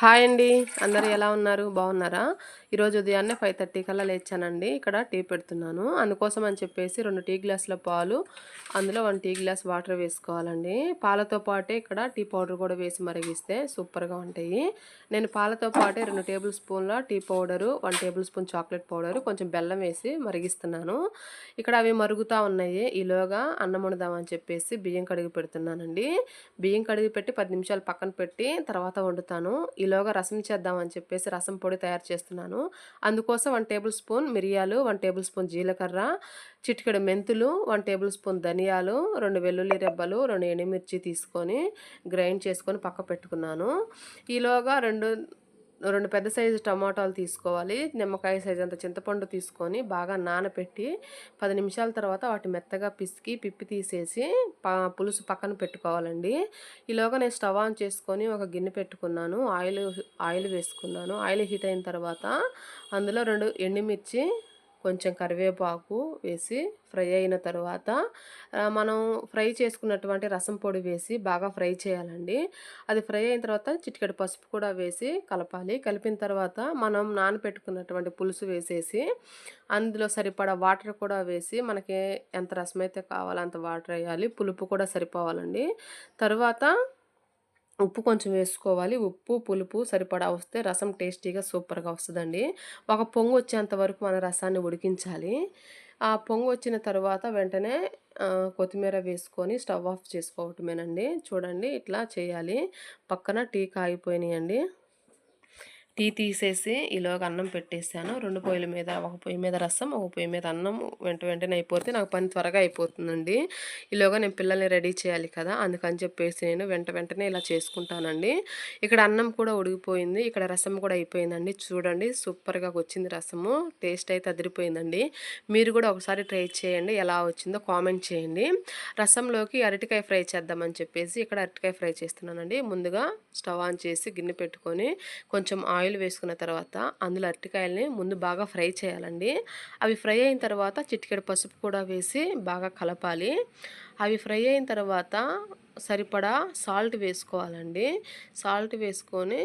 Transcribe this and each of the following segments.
Hi అండి. అందరు ఎలా ఉన్నారు? బాగున్నారా? ఈరోజు ఉదయాన్నే ఫైవ్ థర్టీ కల్లా లేచానండి. ఇక్కడ టీ పెడుతున్నాను. అందుకోసం అని చెప్పేసి రెండు టీ గ్లాసుల పాలు అందులో వన్ టీ గ్లాస్ వాటర్ వేసుకోవాలండి. పాలతో పాటే ఇక్కడ టీ పౌడర్ కూడా వేసి మరిగిస్తే సూపర్గా ఉంటాయి. నేను పాలతో పాటే రెండు టేబుల్ స్పూన్ల tea powder one tablespoon chocolate powder కొంచెం బెల్లం వేసి మరిగిస్తున్నాను. ఇక్కడ అవి మరుగుతూ ఉన్నాయి. ఈలోగా అన్నం వండుదామని చెప్పేసి బియ్యం కడిగి పెడుతున్నానండి. బియ్యం కడిగి పెట్టి పది నిమిషాలు పక్కన పెట్టి తర్వాత వండుతాను. ఈలోగా రసం చేద్దామని చెప్పేసి రసం పొడి తయారు చేస్తున్నాను. అందుకోసం వన్ టేబుల్ స్పూన్ మిరియాలు వన్ టేబుల్ స్పూన్ జీలకర్ర చిటికెడు మెంతులు వన్ టేబుల్ స్పూన్ ధనియాలు రెండు వెల్లుల్లి రెబ్బలు రెండు ఎండుమిర్చి తీసుకొని గ్రైండ్ చేసుకొని పక్క పెట్టుకున్నాను ఈలోగా రెండు రెండు పెద్ద సైజు టమాటాలు తీసుకోవాలి. నిమ్మకాయ సైజు అంత చింతపండు తీసుకొని బాగా నానబెట్టి పది నిమిషాల తర్వాత వాటి మెత్తగా పిసికి పిప్పి తీసేసి పులుసు పక్కన పెట్టుకోవాలండి. ఈలోగా నేను స్టవ్ ఆన్ చేసుకొని ఒక గిన్నె పెట్టుకున్నాను. ఆయిల్ ఆయిల్ వేసుకున్నాను. ఆయిల్ హీట్ అయిన తర్వాత అందులో రెండు ఎండుమిర్చి కొంచెం కరివేపాకు వేసి ఫ్రై అయిన తర్వాత మనం ఫ్రై చేసుకున్నటువంటి రసం పొడి వేసి బాగా ఫ్రై చేయాలండి. అది ఫ్రై అయిన తర్వాత చిటికెడు పసుపు కూడా వేసి కలపాలి. కలిపిన తర్వాత మనం నానపెట్టుకున్నటువంటి పులుసు వేసేసి అందులో సరిపడా వాటర్ కూడా వేసి మనకి ఎంత రసం అయితే కావాలో అంత వాటర్ వేయాలి. పులుపు కూడా సరిపోవాలండి. తర్వాత ఉప్పు కొంచెం వేసుకోవాలి. ఉప్పు పులుపు సరిపడా వస్తే రసం టేస్టీగా సూపర్గా వస్తుందండి. ఒక పొంగు వచ్చేంత వరకు మన రసాన్ని ఉడికించాలి. ఆ పొంగు వచ్చిన తర్వాత వెంటనే కొత్తిమీర వేసుకొని స్టవ్ ఆఫ్ చేసుకోవటమేనండి. చూడండి ఇట్లా చేయాలి. పక్కన టీ కాగిపోయినాయండి. టీ తీసేసి ఈలోగా అన్నం పెట్టేశాను రెండు పొయ్యిల మీద ఒక పొయ్యి మీద రసం ఒక పొయ్యి మీద అన్నం వెంట వెంటనే అయిపోతే నాకు పని త్వరగా అయిపోతుందండి. ఈలోగా నేను పిల్లల్ని రెడీ చేయాలి కదా అందుకని చెప్పేసి నేను వెంట వెంటనే ఇలా చేసుకుంటానండి. ఇక్కడ అన్నం కూడా ఉడిగిపోయింది ఇక్కడ రసం కూడా అయిపోయిందండి. చూడండి సూపర్గా వచ్చింది రసము టేస్ట్ అయితే అదిరిపోయిందండి. మీరు కూడా ఒకసారి ట్రై చేయండి ఎలా వచ్చిందో కామెంట్ చేయండి. రసంలోకి అరటికాయ ఫ్రై చేద్దామని చెప్పేసి ఇక్కడ అరటికాయ ఫ్రై చేస్తున్నానండి. ముందుగా స్టవ్ ఆన్ చేసి గిన్నె పెట్టుకొని కొంచెం ఆయిల్ ఆయిల్ వేసుకున్న తర్వాత అందులో అరటికాయలని ముందు బాగా ఫ్రై చేయాలండి. అవి ఫ్రై అయిన తర్వాత చిటికెడు పసుపు కూడా వేసి బాగా కలపాలి. అవి ఫ్రై అయిన తర్వాత సరిపడా సాల్ట్ వేసుకోవాలండి. సాల్ట్ వేసుకొని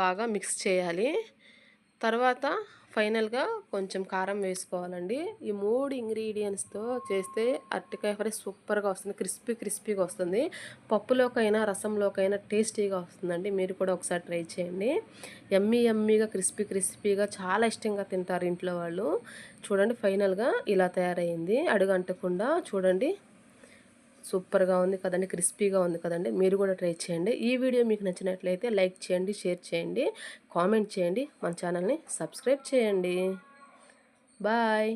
బాగా మిక్స్ చేయాలి. తర్వాత ఫైనల్గా కొంచెం కారం వేసుకోవాలండి. ఈ మూడు ఇంగ్రీడియంట్స్తో చేస్తే అరటికాయ ఫ్రై సూపర్గా వస్తుంది. క్రిస్పీ క్రిస్పీగా వస్తుంది. పప్పులోకైనా రసంలోకైనా టేస్టీగా వస్తుందండి. మీరు కూడా ఒకసారి ట్రై చేయండి. ఎమ్మీ ఎమ్మీగా క్రిస్పీ క్రిస్పీగా చాలా ఇష్టంగా తింటారు ఇంట్లో వాళ్ళు. చూడండి ఫైనల్గా ఇలా తయారైంది. అడుగంటకుండా చూడండి. సూపర్గా ఉంది కదండి క్రిస్పీగా ఉంది కదండి మీరు కూడా ట్రై చేయండి. ఈ వీడియో మీకు నచ్చినట్లయితే లైక్ చేయండి షేర్ చేయండి కామెంట్ చేయండి మన ఛానల్ని సబ్స్క్రైబ్ చేయండి. బాయ్.